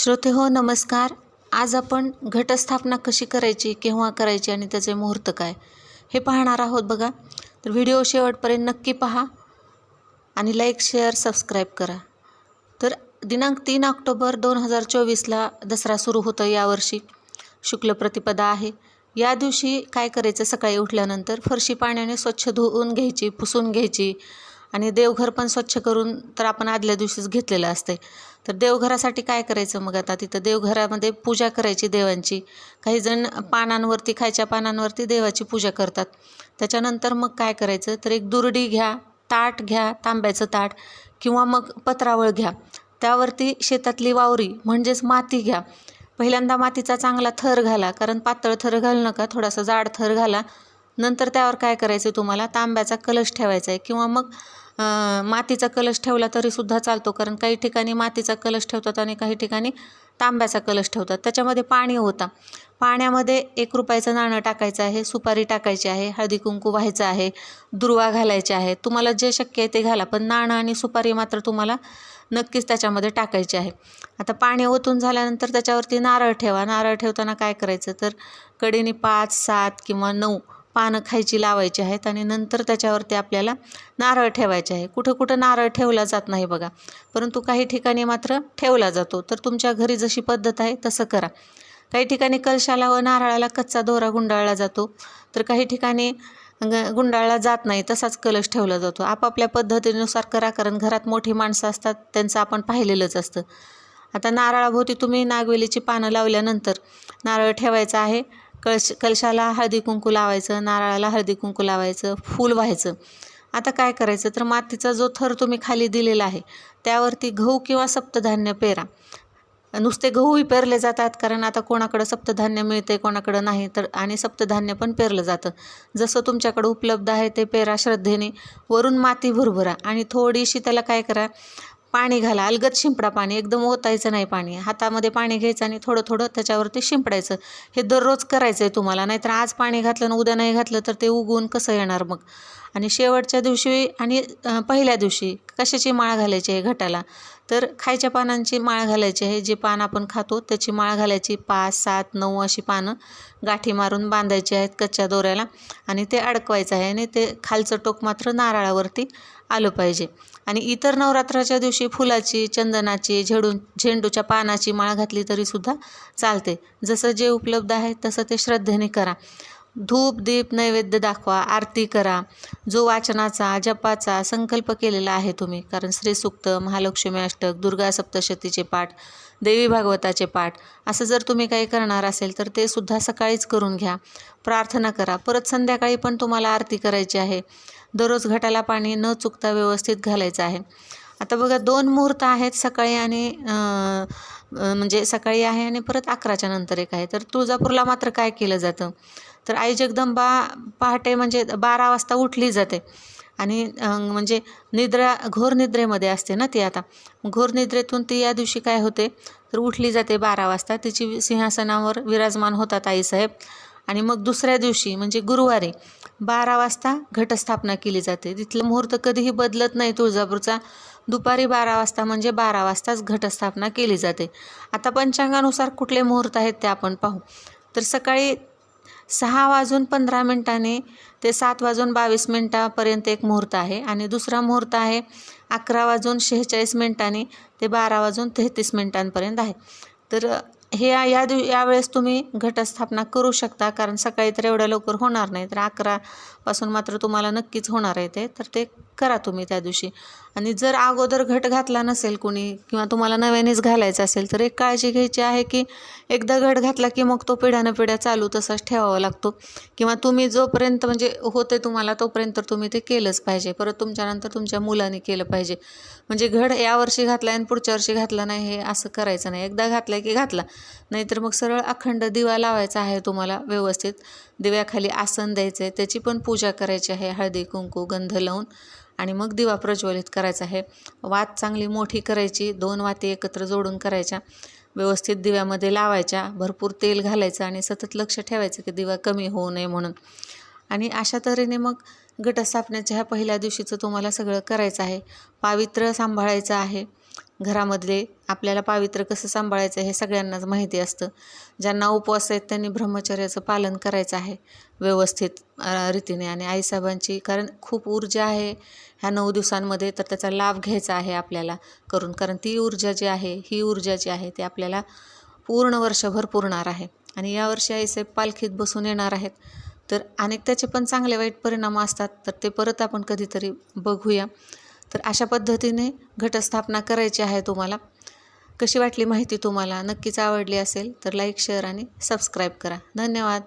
श्रोते हो नमस्कार. आज आपण घटस्थापना कशी करायची केव्हा करायची आणि त्याचे मुहूर्त काय हे पाहणार आहोत बघा. तर व्हिडिओ शेवटपर्यंत नक्की पहा आणि लाईक शेअर सबस्क्राईब करा. तर दिनांक तीन ऑक्टोबर दोन हजार चोवीसला दसरा सुरू होतं यावर्षी शुक्ल प्रतिपदा आहे. या दिवशी काय करायचं सकाळी उठल्यानंतर फरशी पाण्याने स्वच्छ धुवून घ्यायची पुसून घ्यायची आणि देवघर पण स्वच्छ करून तर आपण आदल्या दिवशीच घेतलेलं असते तर देवघरासाठी काय करायचं मग आता? तिथं देवघरामध्ये पूजा करायची देवांची. काही जण पानांवरती खायच्या पानांवरती देवाची पूजा करतात. त्याच्यानंतर मग काय करायचं? तर एक दुरडी घ्या ताट घ्या तांब्याचं ताट किंवा मग पत्रावळ घ्या. त्यावरती शेतातली वावरी म्हणजेच माती घ्या. पहिल्यांदा मातीचा चांगला थर घाला कारण पातळ थर घालू नका थोडासा जाड थर घाला. नंतर त्यावर काय करायचं तुम्हाला? तांब्याचा कलश ठेवायचा आहे किंवा मग मातीचा कलश ठेवला तरीसुद्धा चालतो कारण काही ठिकाणी मातीचा कलश ठेवतात आणि काही ठिकाणी तांब्याचा कलश ठेवतात. त्याच्यामध्ये पाणी होता. पाण्यामध्ये एक रुपयाचं नाणं टाकायचं आहे सुपारी टाकायची आहे हळदी कुंकू व्हायचं आहे दुर्वा घालायची आहे. तुम्हाला जे शक्य आहे ते घाला पण नाणं आणि सुपारी मात्र तुम्हाला नक्कीच त्याच्यामध्ये टाकायची आहे. आता पाणी ओतून झाल्यानंतर त्याच्यावरती नारळ ठेवा. नारळ ठेवताना काय करायचं? तर कडीने पाच सात किंवा नऊ पानं खायची लावायची आहेत आणि नंतर त्याच्यावरती आपल्याला नारळ ठेवायचे आहे. कुठं कुठं नारळ ठेवला जात नाही बघा. परंतु काही ठिकाणी मात्र ठेवला जातो. तर तुमच्या घरी जशी पद्धत आहे तसं करा. काही ठिकाणी कलशाला व नारळाला कच्चा दोरा गुंडाळला जातो. तर काही ठिकाणी ग गुंडाळला जात नाही तसाच कलश ठेवला जातो. आपापल्या पद्धतीनुसार करा कारण घरात मोठी माणसं असतात त्यांचं आपण पाहिलेलंच असतं. आता नारळाभोवती तुम्ही नागवेलीची पानं लावल्यानंतर नारळ ठेवायचा आहे. कळश कलशाला हळदी कुंकू लावायचं नारळाला हळदी कुंकू लावायचं फूल व्हायचं. आता काय करायचं? तर मातीचा जो थर तुम्ही खाली दिलेला आहे त्यावरती गहू किंवा सप्तधान्य पेरा. नुसते गहूही पेरले जातात कारण आता कोणाकडं सप्तधान्य मिळते कोणाकडं नाही तर आणि सप्तधान्य पण पेरलं जातं. जसं तुमच्याकडं उपलब्ध आहे ते पेरा श्रद्धेने. वरून माती भुरभरा आणि थोडीशी त्याला काय करा पाणी घाला. अलगद शिंपडा पाणी. एकदम ओतायचं नाही पाणी. हातामध्ये पाणी घ्यायचं आणि थोडं थोडं त्याच्यावरती शिंपडायचं. हे दररोज करायचं आहे तुम्हाला. नाहीतर आज पाणी घातलं आणि उद्या नाही घातलं तर ते उगवून कसं येणार मग? आणि शेवटच्या दिवशी आणि पहिल्या दिवशी कशाची माळ घालायची आहे घटाला? तर खायच्या पानांची माळ घालायची आहे. जे पान आपण खातो त्याची माळ घालायची पाच सात नऊ अशी पानं गाठी मारून बांधायची आहेत कच्च्या दोऱ्याला आणि ते अडकवायचं आहे आणि ते खालचं टोक मात्र नारळावरती आलं पाहिजे. आणि इतर नवरात्राच्या दिवशी फुलाची चंदनाची झेडू झेंडूच्या पानाची माळ घातली तरीसुद्धा चालते. जसं जे उपलब्ध आहे तसं ते श्रद्धेने करा. धूप दीप नैवेद्य दाखवा आरती करा. जो वाचनाचा जपाचा संकल्प केलेला आहे तुम्ही कारण श्रीसुक्त महालक्ष्मी अष्टक दुर्गा सप्तशतीचे पाठ देवी भागवताचे पाठ असं जर तुम्ही काही करणार असेल तर ते सुद्धा सकाळीच करून घ्या. प्रार्थना करा. परत संध्याकाळी पण तुम्हाला आरती करायची आहे. दररोज घटाला पाणी न चुकता व्यवस्थित घालायचं आहे. आता बघा दोन मुहूर्त आहेत सकाळी आणि म्हणजे सकाळी आहे आणि परत अकराच्या नंतर एक आहे. तर तुळजापूरला मात्र काय केलं जातं? तर आई जगदंबा पहाटे म्हणजे बारा वाजता उठली जाते. आणि म्हणजे निद्रा घोर निद्रेमध्ये असते ना ती आता. घोर निद्रेतून ती या दिवशी काय होते? तर उठली जाते बारा वाजता. तिची सिंहासनावर विराजमान होतात आईसाहेब आणि मग दुसऱ्या दिवशी म्हणजे गुरुवारी बारा वाजता घटस्थापना केली जाते. तिथलं मुहूर्त कधीही बदलत नाही तुळजापूरचा. दुपारी बारा वाजता म्हणजे बारा वाजताच घटस्थापना केली जाते. आता पंचांगानुसार कुठले मुहूर्त आहेत ते आपण पाहू. तर सकाळी सहा वाजून पंधरा मिनटाने ते सात वाजून बावीस मिनटापर्यंत एक मुहूर्त आहे आणि दुसरा मुहूर्त आहे अकरा वाजून शेहेचाळीस मिनटांनी ते बारा वाजून तेहतीस मिनटांपर्यंत आहे. तर हे या दिव यावेळेस तुम्ही घटस्थापना करू शकता कारण सकाळी तर एवढ्या लवकर होणार नाही. तर अकरापासून मात्र तुम्हाला नक्कीच होणार आहे ते. तर ते करा तुम्ही त्या दिवशी. आणि जर अगोदर घट घातला नसेल कोणी किंवा तुम्हाला नव्यानेच घालायचं असेल तर एक काळजी घ्यायची आहे की एकदा घट घातला की मग तो पिढ्यानं पिढ्या चालू तसाच ठेवावा लागतो. किंवा तुम्ही जोपर्यंत म्हणजे होते तुम्हाला तोपर्यंत तुम्ही ते केलंच पाहिजे. परत तुमच्यानंतर तुमच्या मुलाने केलं पाहिजे. म्हणजे घड यावर्षी घातला आणि पुढच्या वर्षी घातला नाही हे असं करायचं नाही. एकदा घातला की घातला नाहीतर मग सरळ अखंड दिवा लावायचा आहे तुम्हाला व्यवस्थित. दिव्याखाली आसन द्यायचं आहे त्याची पण पूजा करायची आहे हळदी कुंकू गंध लावून. आणि मग दिवा प्रज्वलित करायचा आहे. वात चांगली मोठी करायची दोन वाती एकत्र जोडून करायच्या. व्यवस्थित दिव्यामध्ये लावायच्या भरपूर तेल घालायचं आणि सतत लक्ष ठेवायचं की दिवा कमी होऊ नये म्हणून. आणि अशा तऱ्हेने मग घटस्थापनेच्या ह्या पहिल्या दिवशीचं तुम्हाला सगळं करायचं आहे. पावित्र्य सांभाळायचं आहे. घरामधले आपल्याला पावित्र्य कसं सांभाळायचं हे सगळ्यांनाच माहिती असतं. ज्यांना उपवास आहेत त्यांनी ब्रह्मचर्याचं पालन करायचं आहे व्यवस्थित रीतीने. आणि आईसाहेबांची कारण खूप ऊर्जा आहे ह्या नऊ दिवसांमध्ये तर त्याचा लाभ घ्यायचा आहे आपल्याला करून. कारण ती ऊर्जा जी आहे ही ऊर्जा जी आहे ती आपल्याला पूर्ण वर्षभर पुरणार आहे. आणि यावर्षी आईसाहेब पालखीत बसून येणार आहेत. तर अनेक त्याचे पण चांगले वाईट परिणाम असतात तर ते परत आपण कधीतरी बघूया. तर अशा पद्धतीने घटस्थापना करायची आहे तुम्हाला. कशी वाटली माहिती तुम्हाला? नक्कीच आवडली असेल तर लाईक शेअर आणि सबस्क्राईब करा. धन्यवाद.